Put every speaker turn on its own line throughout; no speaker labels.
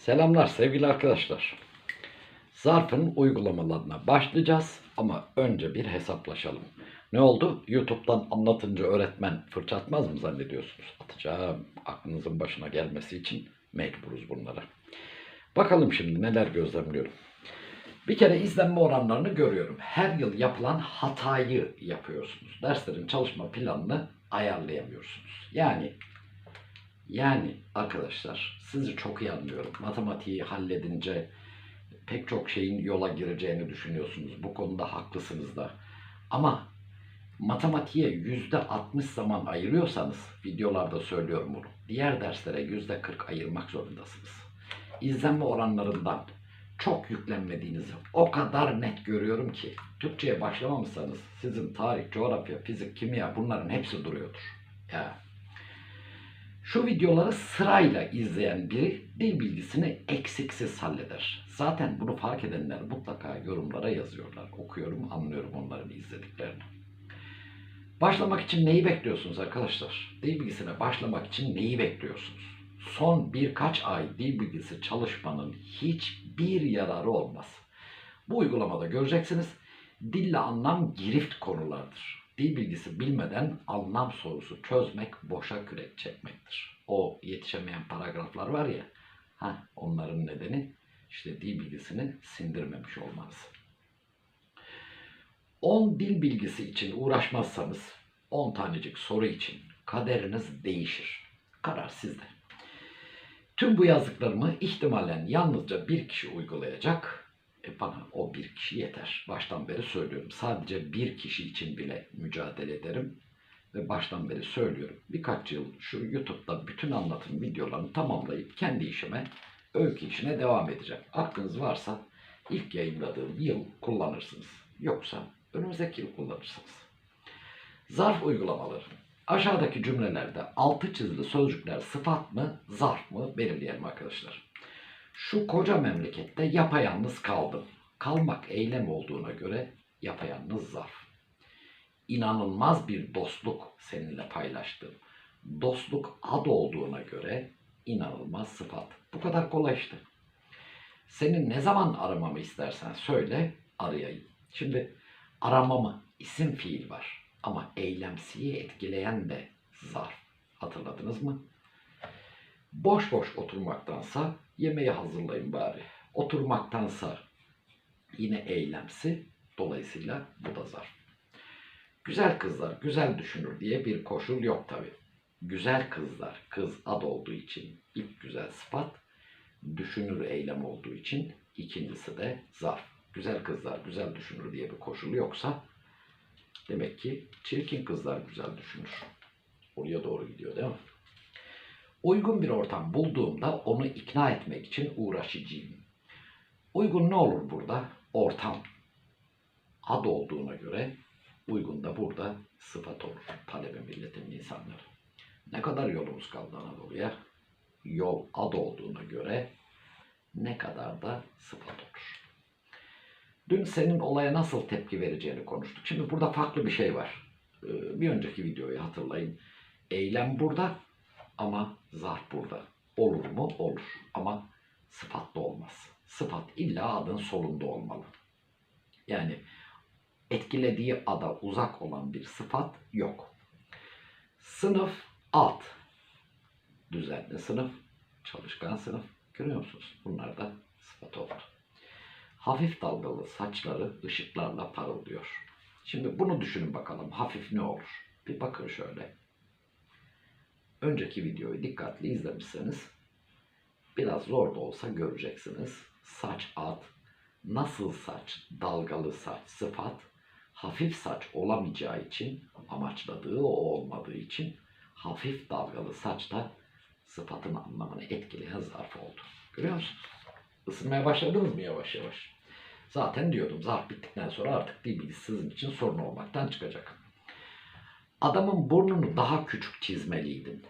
Selamlar sevgili arkadaşlar. Zarfın uygulamalarına başlayacağız ama önce bir hesaplaşalım. Ne oldu? YouTube'dan anlatınca öğretmen fırça atmaz mı zannediyorsunuz? Atacağım. Aklınızın başına gelmesi için mecburuz bunlara. Bakalım şimdi neler gözlemliyorum. Bir kere izlenme oranlarını görüyorum. Her yıl yapılan hatayı yapıyorsunuz. Derslerin çalışma planını ayarlayamıyorsunuz. Yani yani arkadaşlar sizi çok iyi anlıyorum. Matematiği halledince pek çok şeyin yola gireceğini düşünüyorsunuz. Bu konuda haklısınız da. Ama matematiğe yüzde 60 zaman ayırıyorsanız videolarda söylüyorum bunu. Diğer derslere yüzde 40 ayırmak zorundasınız. İzlenme oranlarından çok yüklenmediğinizi o kadar net görüyorum ki Türkçe'ye başlamamışsanız sizin tarih, coğrafya, fizik, kimya bunların hepsi duruyordur. Ya şu videoları sırayla izleyen biri dil bilgisini eksiksiz halleder. Zaten bunu fark edenler mutlaka yorumlara yazıyorlar. Okuyorum, anlıyorum onların izlediklerini. Başlamak için neyi bekliyorsunuz arkadaşlar? Dil bilgisine başlamak için neyi bekliyorsunuz? Son birkaç ay dil bilgisi çalışmanın hiçbir yararı olmaz. Bu uygulamada göreceksiniz dille anlam girift konulardır. Dil bilgisi bilmeden anlam sorusu çözmek boşa kürek çekmektir. O yetişemeyen paragraflar var ya, ha onların nedeni işte dil bilgisini sindirmemiş olmanız. 10 dil bilgisi için uğraşmazsanız 10 tanecik soru için kaderiniz değişir. Karar sizde. Tüm bu yazdıklarımı ihtimalen yalnızca bir kişi uygulayacak. E bana o bir kişi yeter. Baştan beri söylüyorum. Sadece bir kişi için bile mücadele ederim. Ve baştan beri söylüyorum. Birkaç yıl şu YouTube'da bütün anlatım videolarını tamamlayıp kendi işime, öykü işine devam edeceğim. Aklınız varsa ilk yayınladığım yıl kullanırsınız. Yoksa önümüzdeki yıl kullanırsınız. Zarf uygulamaları. Aşağıdaki cümlelerde altı çizili sözcükler sıfat mı, zarf mı belirleyelim arkadaşlar. Şu koca memlekette yapayalnız kaldım. Kalmak eylem olduğuna göre yapayalnız zarf. İnanılmaz bir dostluk seninle paylaştım. Dostluk ad olduğuna göre inanılmaz sıfat. Bu kadar kolay işte. Seni ne zaman aramamı istersen söyle, arayayım. Şimdi aramamı isim fiil var ama eylemsiyi etkileyen de zarf. Hatırladınız mı? Boş boş oturmaktansa yemeği hazırlayın bari. Oturmaktansa yine eylemsi. Dolayısıyla bu da zarf. Güzel kızlar güzel düşünür diye bir koşul yok tabi. Güzel kızlar kız ad olduğu için ilk güzel sıfat, düşünür eylem olduğu için ikincisi de zarf. Güzel kızlar güzel düşünür diye bir koşul yoksa demek ki çirkin kızlar güzel düşünür. Oraya doğru gidiyor değil mi? Uygun bir ortam bulduğumda onu ikna etmek için uğraşacağım. Uygun ne olur burada? Ortam. Ad olduğuna göre uygun da burada sıfat olur. Talebe milletin insanları. Ne kadar yolumuz kaldı Anadolu'ya? Yol ad olduğuna göre ne kadar da sıfat olur. Dün senin olaya nasıl tepki vereceğini konuştuk. Şimdi burada farklı bir şey var. Ee, Bir önceki videoyu hatırlayın. Eylem burada ama zarf burada. Olur mu? Olur. Ama sıfatlı olmaz. Sıfat illa adın solunda olmalı. Yani etkilediği ada uzak olan bir sıfat yok. Sınıf alt. Düzenli sınıf, çalışkan sınıf. Görüyor musunuz? Bunlar da sıfat olur. Hafif dalgalı saçları ışıklarla parıldıyor. Şimdi bunu düşünün bakalım. Hafif ne olur? Bir bakın şöyle. Önceki videoyu dikkatli izlemişseniz biraz zor da olsa göreceksiniz. Saç ad, nasıl saç, dalgalı saç, sıfat, hafif saç olamayacağı için, amaçladığı o olmadığı için hafif dalgalı saç da sıfatın anlamını etkileyen zarf oldu. Görüyor musunuz? Isınmaya başladınız mı yavaş yavaş? Zaten diyordum zarf bittikten sonra artık dil sizin için sorun olmaktan çıkacak. Adamın burnunu daha küçük çizmeliydin.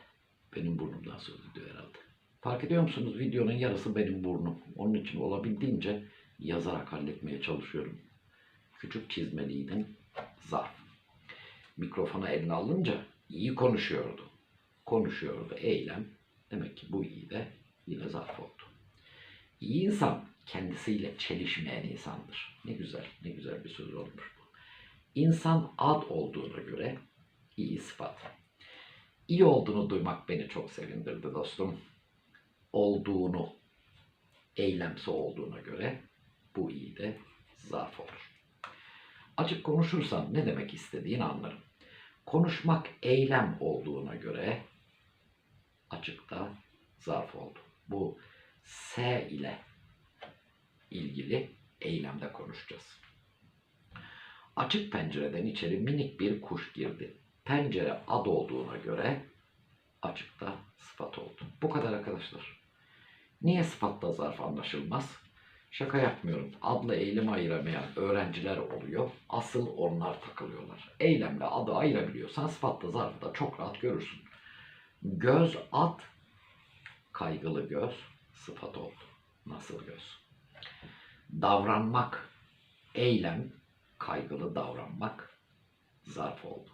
Benim burnumdan söz ediyor herhalde. Fark ediyor musunuz? Videonun yarısı benim burnum. Onun için olabildiğince yazarak halletmeye çalışıyorum. Küçük çizmeliydin. Zarf. Mikrofona eline alınca iyi konuşuyordu. Konuşuyordu. Eylem. Demek ki bu iyi de yine zarf oldu. İyi insan kendisiyle çelişmeyen insandır. Ne güzel, ne güzel bir söz olmuş bu. İnsan ad olduğuna göre iyi sıfat. İyi olduğunu duymak beni çok sevindirdi dostum. Olduğunu, eylemsi olduğuna göre bu iyi de zarf olur. Açık konuşursam ne demek istediğini anlarım. Konuşmak eylem olduğuna göre açıkta zarf oldu. Bu S ile ilgili eylemde konuşacağız. Açık pencereden içeri minik bir kuş girdi. Pencere ad olduğuna göre açıkta sıfat oldu. Bu kadar arkadaşlar. Niye sıfatta zarf anlaşılmaz? Şaka yapmıyorum. Adla eylemi ayıramayan öğrenciler oluyor. Asıl onlar takılıyorlar. Eylemle adı ayırabiliyorsan sıfatta zarfı da çok rahat görürsün. Göz ad, kaygılı göz sıfat oldu. Nasıl göz? Davranmak, eylem, kaygılı davranmak zarf oldu.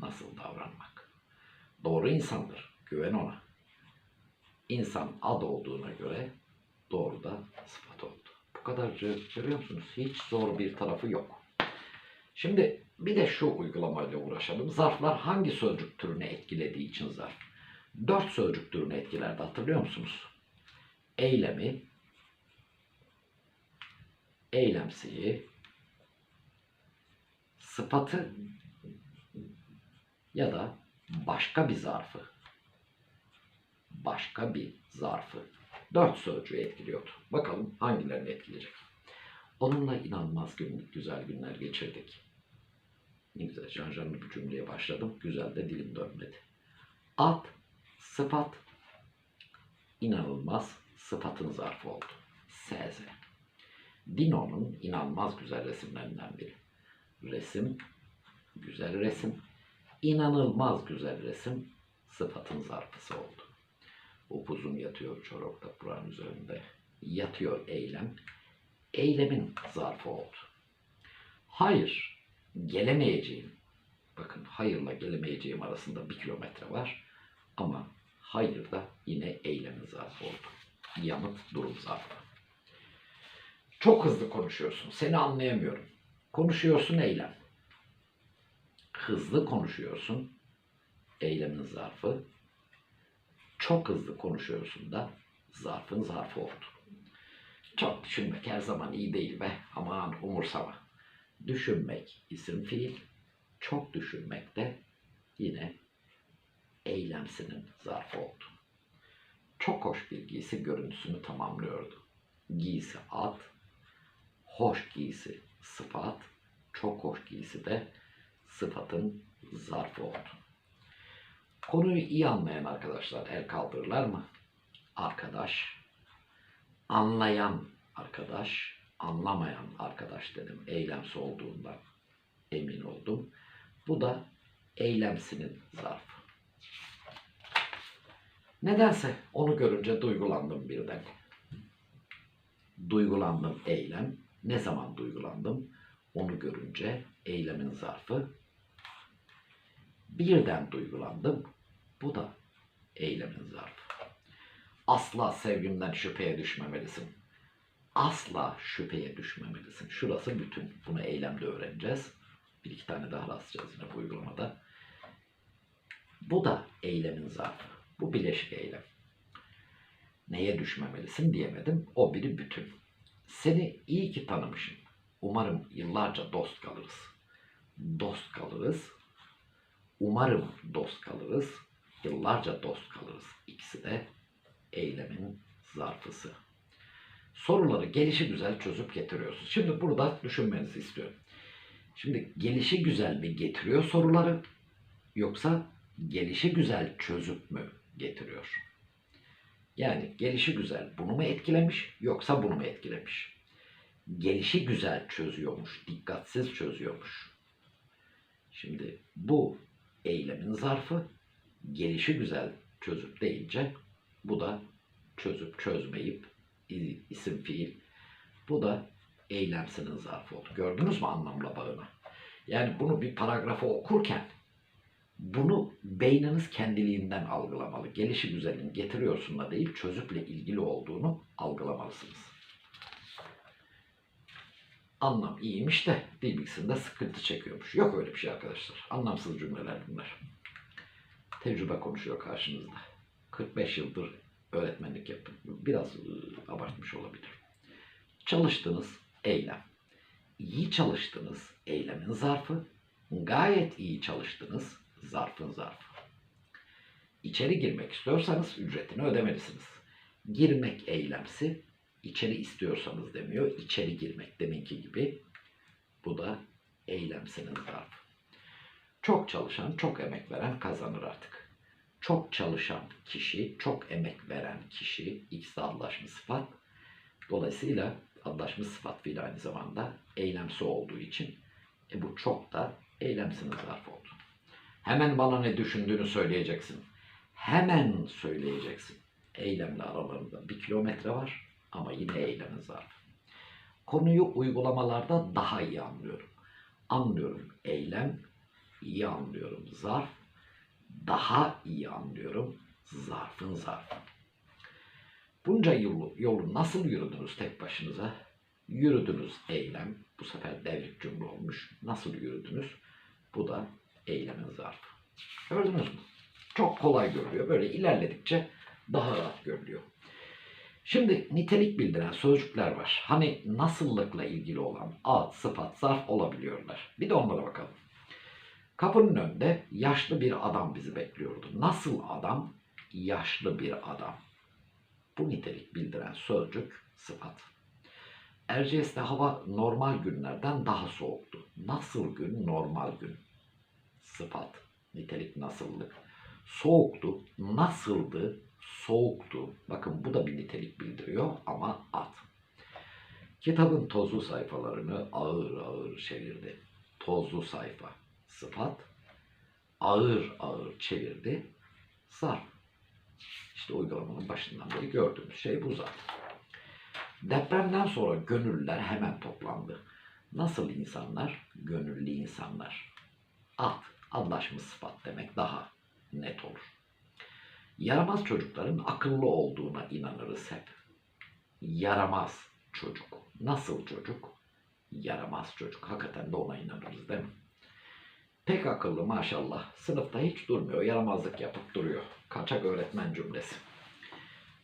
Nasıl davranmak? Doğru insandır. Güven ona. İnsan ad olduğuna göre doğru da sıfat oldu. Bu kadarcık görüyor musunuz? Hiç zor bir tarafı yok. Şimdi bir de şu uygulamayla uğraşalım. Zarflar hangi sözcük türünü etkilediği için zarf? Dört sözcük türünü etkilerdi hatırlıyor musunuz? Eylemi, eylemsiyi, sıfatı ya da başka bir zarfı. Başka bir zarfı. Dört sözcüğü etkiliyordu. Bakalım hangilerini etkileyecek. Onunla inanılmaz gün, güzel günler geçirdik. Ne güzel janjanlı bir cümleye başladım. Güzel de dilim dönmedi. Ad, sıfat, inanılmaz sıfatın zarfı oldu. SZ. Dino'nun inanılmaz güzel resimlerinden biri. Resim, güzel resim, inanılmaz güzel resim sıfatın zarfısı oldu. Upuzun yatıyor çorokta buranın üzerinde. Yatıyor eylem. Eylemin zarfı oldu. Hayır, gelemeyeceğim. Bakın hayırla gelemeyeceğim arasında bir kilometre var. Ama hayır da yine eylemin zarfı oldu. Yanıt durum zarfı. Çok hızlı konuşuyorsun. Seni anlayamıyorum. Konuşuyorsun eylem. Hızlı konuşuyorsun. Eylemin zarfı. Çok hızlı konuşuyorsun da zarfın zarfı oldu. Çok düşünmek her zaman iyi değil be. Aman umursama. Düşünmek isim fiil. Çok düşünmek de yine eylemsinin zarfı oldu. Çok hoş bir giysi görüntüsünü tamamlıyordu. Giysi ad, hoş giysi sıfat, çok hoş giysi de sıfatın zarfı oldu. Konuyu iyi anlayan arkadaşlar el kaldırırlar mı? Arkadaş, anlayan arkadaş, anlamayan arkadaş dedim. Eylemsi olduğundan emin oldum. Bu da eylemsinin zarfı. Nedense onu görünce duygulandım birden. Duygulandım eylem. Ne zaman duygulandım? Onu görünce eylemin zarfı. Birden duygulandım. Bu da eylemin zarfı. Asla sevgimden şüpheye düşmemelisin. Asla şüpheye düşmemelisin. Şurası bütün. Bunu eylemde öğreneceğiz. Bir iki tane daha rastlayacağız yine bu uygulamada. Bu da eylemin zarfı. Bu bileşik eylem. Neye düşmemelisin diyemedim. O biri bütün. Seni iyi ki tanımışım. Umarım yıllarca dost kalırız. Dost kalırız. Umarım dost kalırız. Yıllarca dost kalırız. İkisi de eylemin zarfısı. Soruları gelişi güzel çözüp getiriyorsunuz. Şimdi burada düşünmenizi istiyorum. Şimdi gelişi güzel mi getiriyor soruları yoksa gelişi güzel çözüp mü getiriyor? Yani gelişi güzel bunu mu etkilemiş yoksa bunu mu etkilemiş? Gelişi güzel çözüyormuş, dikkatsiz çözüyormuş. Şimdi bu eylemin zarfı gelişi güzel çözüp deyince bu da çözüp çözmeyip isim fiil. Bu da eylemsinin zarfı oldu. Gördünüz mü anlamla bağını? Yani bunu bir paragrafı okurken Bunu beyniniz kendiliğinden algılamalı. Gelişi güzelin getiriyorsunla değil, çözükle ilgili olduğunu algılamalısınız. Anlam iyiymiş de dil bilgisinde sıkıntı çekiyormuş. Yok öyle bir şey arkadaşlar. Anlamsız cümleler bunlar. Tecrübe konuşuyor karşınızda. 45 yıldır öğretmenlik yaptım. Biraz e, abartmış olabilir. Çalıştınız eylem. İyi çalıştınız eylemin zarfı. Gayet iyi çalıştınız zarfın zarfı. İçeri girmek istiyorsanız ücretini ödemelisiniz. Girmek eylemsi, içeri istiyorsanız demiyor, içeri girmek deminki gibi. Bu da eylemsinin zarfı. Çok çalışan, çok emek veren kazanır artık. Çok çalışan kişi, çok emek veren kişi, ikisi de anlaşmış sıfat. Dolayısıyla anlaşmış sıfat fiili aynı zamanda eylemsi olduğu için e bu çok da eylemsinin zarfı oldu. Hemen bana ne düşündüğünü söyleyeceksin. Hemen söyleyeceksin. Eylemle aralarında bir kilometre var ama yine eylemin zarfı. Konuyu uygulamalarda daha iyi anlıyorum. Anlıyorum eylem, iyi anlıyorum zarf, daha iyi anlıyorum zarfın zarfı. Bunca yolu, yolu nasıl yürüdünüz tek başınıza? Yürüdünüz eylem, bu sefer devrik cümle olmuş. Nasıl yürüdünüz? Bu da eylemin zarfı. Gördünüz mü? Çok kolay görülüyor. Böyle ilerledikçe daha rahat görülüyor. Şimdi nitelik bildiren sözcükler var. Hani nasıllıkla ilgili olan ad, sıfat, zarf olabiliyorlar. Bir de onlara bakalım. Kapının önünde yaşlı bir adam bizi bekliyordu. Nasıl adam? Yaşlı bir adam. Bu nitelik bildiren sözcük sıfat. Erciyes'te hava normal günlerden daha soğuktu. Nasıl gün? Normal gün. Sıfat. Nitelik nasıllık. Soğuktu. Nasıldı? Soğuktu. Bakın bu da bir nitelik bildiriyor ama at. Kitabın tozlu sayfalarını ağır ağır çevirdi. Tozlu sayfa. Sıfat. Ağır ağır çevirdi. Zarf. İşte uygulamanın başından beri gördüğümüz şey bu zaten. Depremden sonra gönüllüler hemen toplandı. Nasıl insanlar? Gönüllü insanlar. At, anlaşmış sıfat demek daha net olur. Yaramaz çocukların akıllı olduğuna inanırız hep. Yaramaz çocuk. Nasıl çocuk? Yaramaz çocuk. Hakikaten de ona inanırız değil mi? Pek akıllı maşallah. Sınıfta hiç durmuyor. Yaramazlık yapıp duruyor. Kaçak öğretmen cümlesi.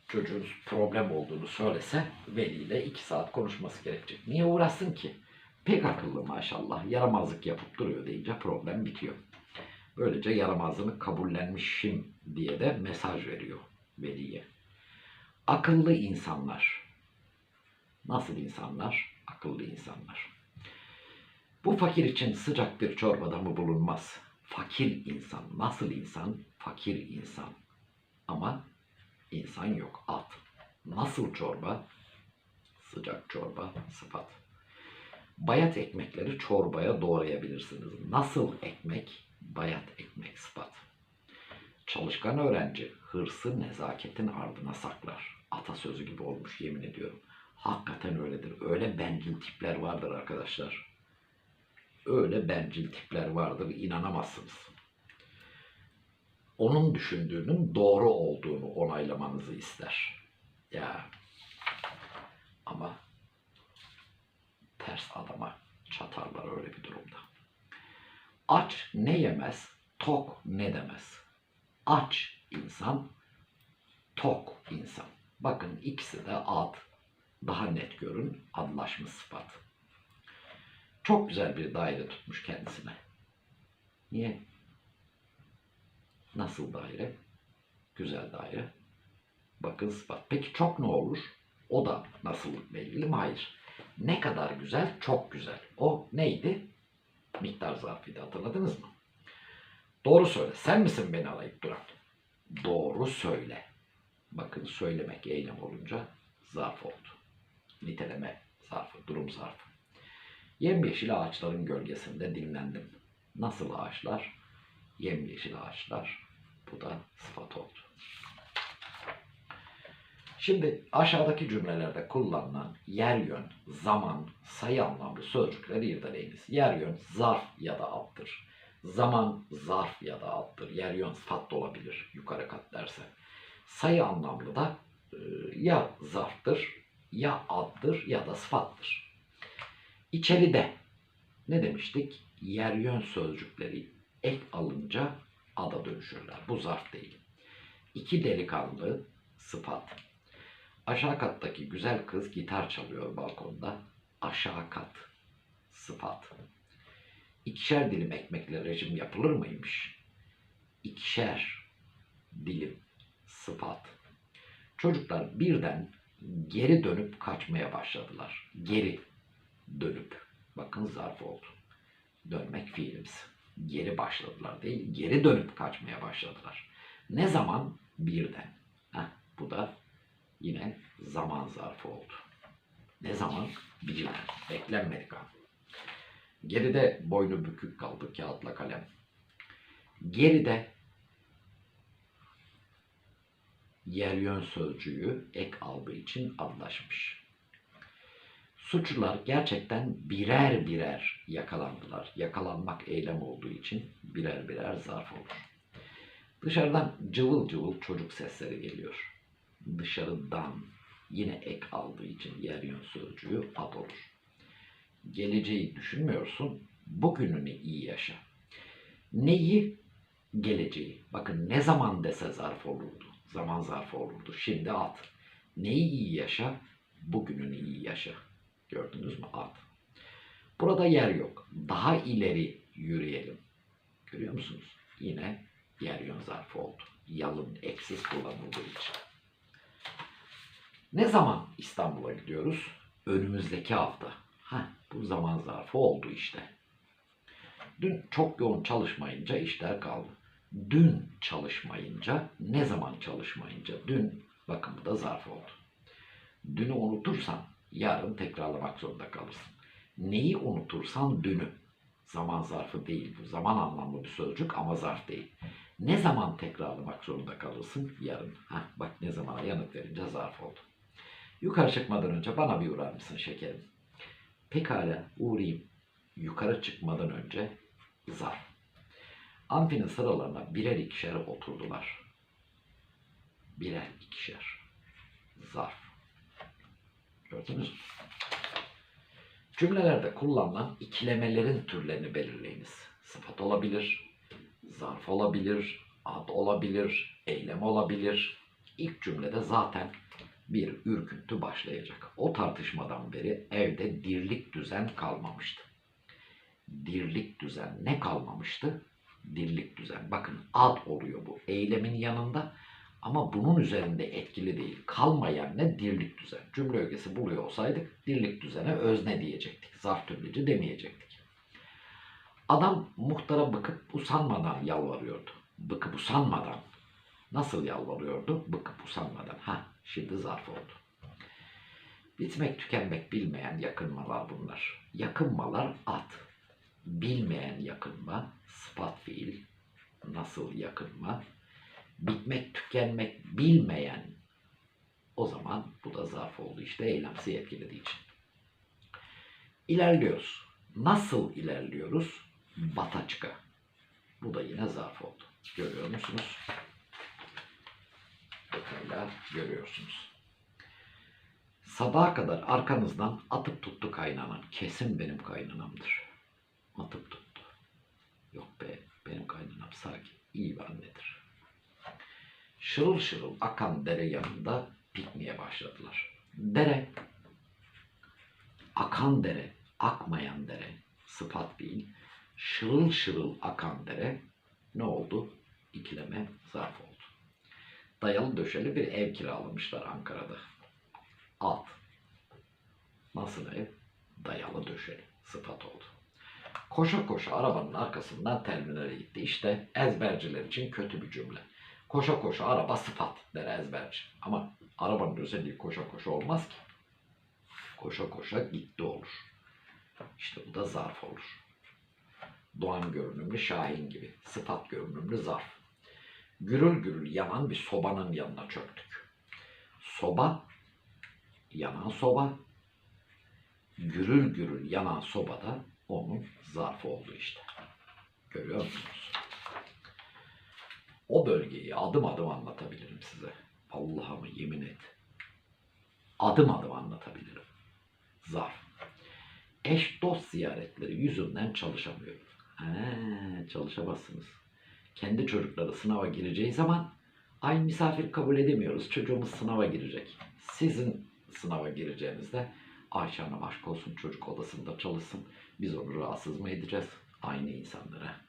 Çocuğun problem olduğunu söylese veliyle iki saat konuşması gerekecek. Niye uğraşsın ki? Pek akıllı maşallah. Yaramazlık yapıp duruyor deyince problem bitiyor. Böylece yaramazlığını kabullenmişim diye de mesaj veriyor veliye. Akıllı insanlar. Nasıl insanlar? Akıllı insanlar. Bu fakir için sıcak bir çorbada mı bulunmaz? Fakir insan. Nasıl insan? Fakir insan. Ama insan yok. At. Nasıl çorba? Sıcak çorba. Sıfat. Bayat ekmekleri çorbaya doğrayabilirsiniz. Nasıl ekmek? Bayat ekmek sıfat. Çalışkan öğrenci hırsı nezaketin ardına saklar. Atasözü gibi olmuş yemin ediyorum. Hakikaten öyledir. Öyle bencil tipler vardır arkadaşlar. Öyle bencil tipler vardır inanamazsınız. Onun düşündüğünün doğru olduğunu onaylamanızı ister. Ya ama ters adama çatarlar öyle bir durumda. Aç ne yemez, tok ne demez. Aç insan, tok insan. Bakın ikisi de ad. Daha net görün adlaşmış sıfat. Çok güzel bir daire tutmuş kendisine. Niye? Nasıl daire? Güzel daire. Bakın sıfat. Peki çok ne olur? O da nasıllıkla ilgili mi? Hayır. Ne kadar güzel? Çok güzel. O neydi? Miktar zarfıydı hatırladınız mı? Doğru söyle. Sen misin beni arayıp duran? Doğru söyle. Bakın söylemek eylem olunca zarf oldu. Niteleme zarfı, durum zarfı. Yemyeşil ağaçların gölgesinde dinlendim. Nasıl ağaçlar? Yemyeşil ağaçlar. Bu da sıfat oldu. Şimdi aşağıdaki cümlelerde kullanılan yer yön, zaman, sayı anlamlı sözcükleri irdeleyiniz. Yer yön zarf ya da addır. Zaman zarf ya da addır. Yer yön sıfat da olabilir yukarı kat derse. Sayı anlamlı da e, ya zarftır ya addır ya da sıfattır. İçeride ne demiştik? Yer yön sözcükleri ek alınca ada dönüşürler. Bu zarf değil. İki delikanlı sıfat. Aşağı kattaki güzel kız gitar çalıyor balkonda. Aşağı kat sıfat. İkişer dilim ekmekle rejim yapılır mıymış? İkişer dilim sıfat. Çocuklar birden geri dönüp kaçmaya başladılar. Geri dönüp. Bakın zarf oldu. Dönmek fiilimiz. Geri başladılar değil, geri dönüp kaçmaya başladılar. Ne zaman? Birden. Heh, bu da yine zaman zarfı oldu. Ne zaman? Birden. Beklenmedik an. Geride boynu bükük kaldı kağıtla kalem. Geride yer yön sözcüğü ek aldığı için anlaşmış. Suçlular gerçekten birer birer yakalandılar. Yakalanmak eylem olduğu için birer birer zarf olur. Dışarıdan cıvıl cıvıl çocuk sesleri geliyor. Dışarıdan yine ek aldığı için yer yön sözcüğü ad olur. Geleceği düşünmüyorsun, bugününü iyi yaşa. Neyi? Geleceği. Bakın ne zaman dese zarf olurdu. Zaman zarfı olurdu. Şimdi at. Neyi iyi yaşa? Bugününü iyi yaşa. Gördünüz mü? At. Burada yer yok. Daha ileri yürüyelim. Görüyor musunuz? Yine yer yön zarfı oldu. Yalın eksiz kullanıldığı için. Ne zaman İstanbul'a gidiyoruz? Önümüzdeki hafta. Ha, bu zaman zarfı oldu işte. Dün çok yoğun çalışmayınca işler kaldı. Dün çalışmayınca, ne zaman çalışmayınca? Dün, bakın bu da zarf oldu. Dünü unutursan yarın tekrarlamak zorunda kalırsın. Neyi unutursan dünü. Zaman zarfı değil bu. Zaman anlamlı bir sözcük ama zarf değil. Ne zaman tekrarlamak zorunda kalırsın? Yarın. Heh, bak ne zamana yanıt verince zarf oldu. Yukarı çıkmadan önce bana bir uğrar mısın şekerim? Pekala uğrayayım. Yukarı çıkmadan önce zarf. Amfinin sıralarına birer ikişer oturdular. Birer ikişer. Zarf. Gördünüz mü? Cümlelerde kullanılan ikilemelerin türlerini belirleyiniz. Sıfat olabilir, zarf olabilir, ad olabilir, eylem olabilir. İlk cümlede zaten bir ürküntü başlayacak. O tartışmadan beri evde dirlik düzen kalmamıştı. Dirlik düzen ne kalmamıştı? Dirlik düzen. Bakın ad oluyor bu eylemin yanında ama bunun üzerinde etkili değil. Kalmayan ne? Dirlik düzen. Cümle ögesi buluyor olsaydık dirlik düzene özne diyecektik. Zarf tümleci demeyecektik. Adam muhtara bıkıp usanmadan yalvarıyordu. Bıkıp usanmadan. Nasıl yalvarıyordu? Bıkıp usanmadan. Ha, şimdi zarf oldu. Bitmek tükenmek bilmeyen yakınmalar bunlar. Yakınmalar at. Bilmeyen yakınma, sıfat fiil. Nasıl yakınma? Bitmek tükenmek bilmeyen o zaman bu da zarf oldu işte eylemsi etkilediği için. İlerliyoruz. Nasıl ilerliyoruz? Bata çıka. Bu da yine zarf oldu. Görüyor musunuz? Pekala görüyorsunuz. Sabaha kadar arkanızdan atıp tuttu kaynanan. Kesin benim kaynanamdır. Atıp tuttu. Yok be benim kaynanam sakin. iyi bir annedir. Şırıl şırıl akan dere yanında pikniğe başladılar. Dere, akan dere, akmayan dere, sıfat değil. Şırıl şırıl akan dere ne oldu? İkileme zarf oldu. Dayalı döşeli bir ev kiralamışlar Ankara'da. Alt. Nasıl ev? Dayalı döşeli. Sıfat oldu. Koşa koşa arabanın arkasından terminale gitti. İşte ezberciler için kötü bir cümle. Koşa koşa araba sıfat der ezberci. Ama arabanın özelliği koşa koşa olmaz ki. Koşa koşa gitti olur. İşte bu da zarf olur. Doğan görünümlü Şahin gibi. Sıfat görünümlü zarf. Gürül gürül yanan bir sobanın yanına çöktük. Soba, yanan soba, gürül gürül yanan soba da onun zarfı oldu işte. Görüyor musunuz? O bölgeyi adım adım anlatabilirim size. Allah'ımı yemin et. Adım adım anlatabilirim. Zarf. Eş dost ziyaretleri yüzünden çalışamıyorum. He, çalışamazsınız. Kendi çocukları sınava gireceği zaman ay misafir kabul edemiyoruz. Çocuğumuz sınava girecek. Sizin sınava gireceğinizde Ayşe Hanım aşk olsun çocuk odasında çalışsın. Biz onu rahatsız mı edeceğiz? Aynı insanlara.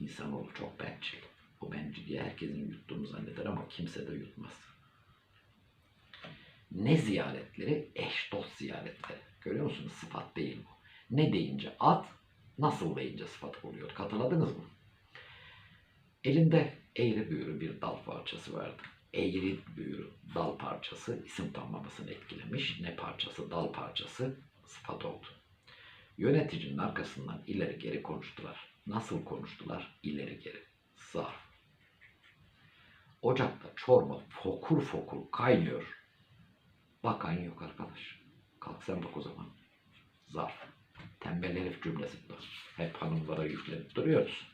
İnsanoğlu çok bencil. Bu bencilliği herkesin yuttuğunu zanneder ama kimse de yutmaz. Ne ziyaretleri? Eş dost ziyaretleri. Görüyor musunuz? Sıfat değil bu. Ne deyince at, nasıl deyince sıfat oluyor. Hatırladınız mı? Elinde eğri büğrü bir dal parçası vardı. Eğri büğrü dal parçası isim tamlamasını etkilemiş. Ne parçası? Dal parçası sıfat oldu. Yöneticinin arkasından ileri geri konuştular. Nasıl konuştular? İleri geri. Zarf. Ocakta çorba fokur fokur kaynıyor. Bakan yok arkadaş. Kalk sen bak o zaman. Zarf. Tembel herif cümlesi bu. Hep hanımlara yüklenip duruyoruz.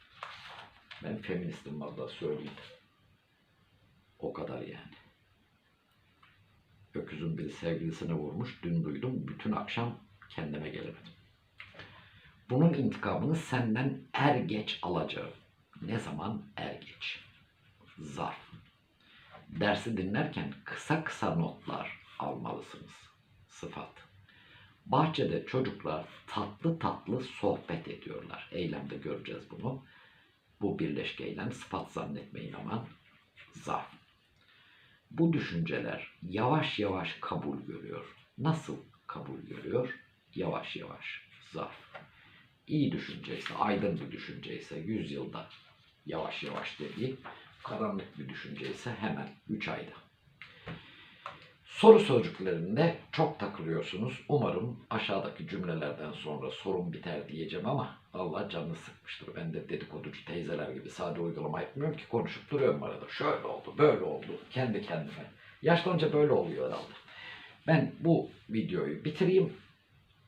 Ben feministim valla söyleyeyim. O kadar yani. Öküzün biri sevgilisine vurmuş. Dün duydum. Bütün akşam kendime gelemedim. Bunun intikamını senden er geç alacağım. Ne zaman er geç? Zarf. Dersi dinlerken kısa kısa notlar almalısınız. Sıfat. Bahçede çocuklar tatlı tatlı sohbet ediyorlar. Eylemde göreceğiz bunu. Bu birleşke eylem sıfat zannetmeyin aman. Zarf. Bu düşünceler yavaş yavaş kabul görüyor. Nasıl kabul görüyor? Yavaş yavaş. Zarf. İyi düşünceyse, aydın bir düşünceyse 100 yılda yavaş yavaş dediği, karanlık bir düşünceyse hemen 3 ayda. Soru sözcüklerinde çok takılıyorsunuz. Umarım aşağıdaki cümlelerden sonra sorun biter diyeceğim ama Allah canını sıkmıştır. Ben de dedikoducu teyzeler gibi sade uygulama yapmıyorum ki konuşup duruyorum arada. Şöyle oldu, böyle oldu. Kendi kendime. Yaşlanınca böyle oluyor herhalde. Ben bu videoyu bitireyim.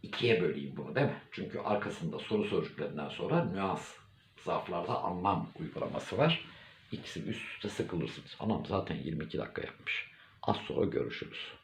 ikiye böleyim bunu değil mi? Çünkü arkasında soru sözcüklerinden sonra nüans zarflarda anlam uygulaması var. İkisi üst üste sıkılırsınız. Anam zaten 22 dakika yapmış. Az sonra görüşürüz.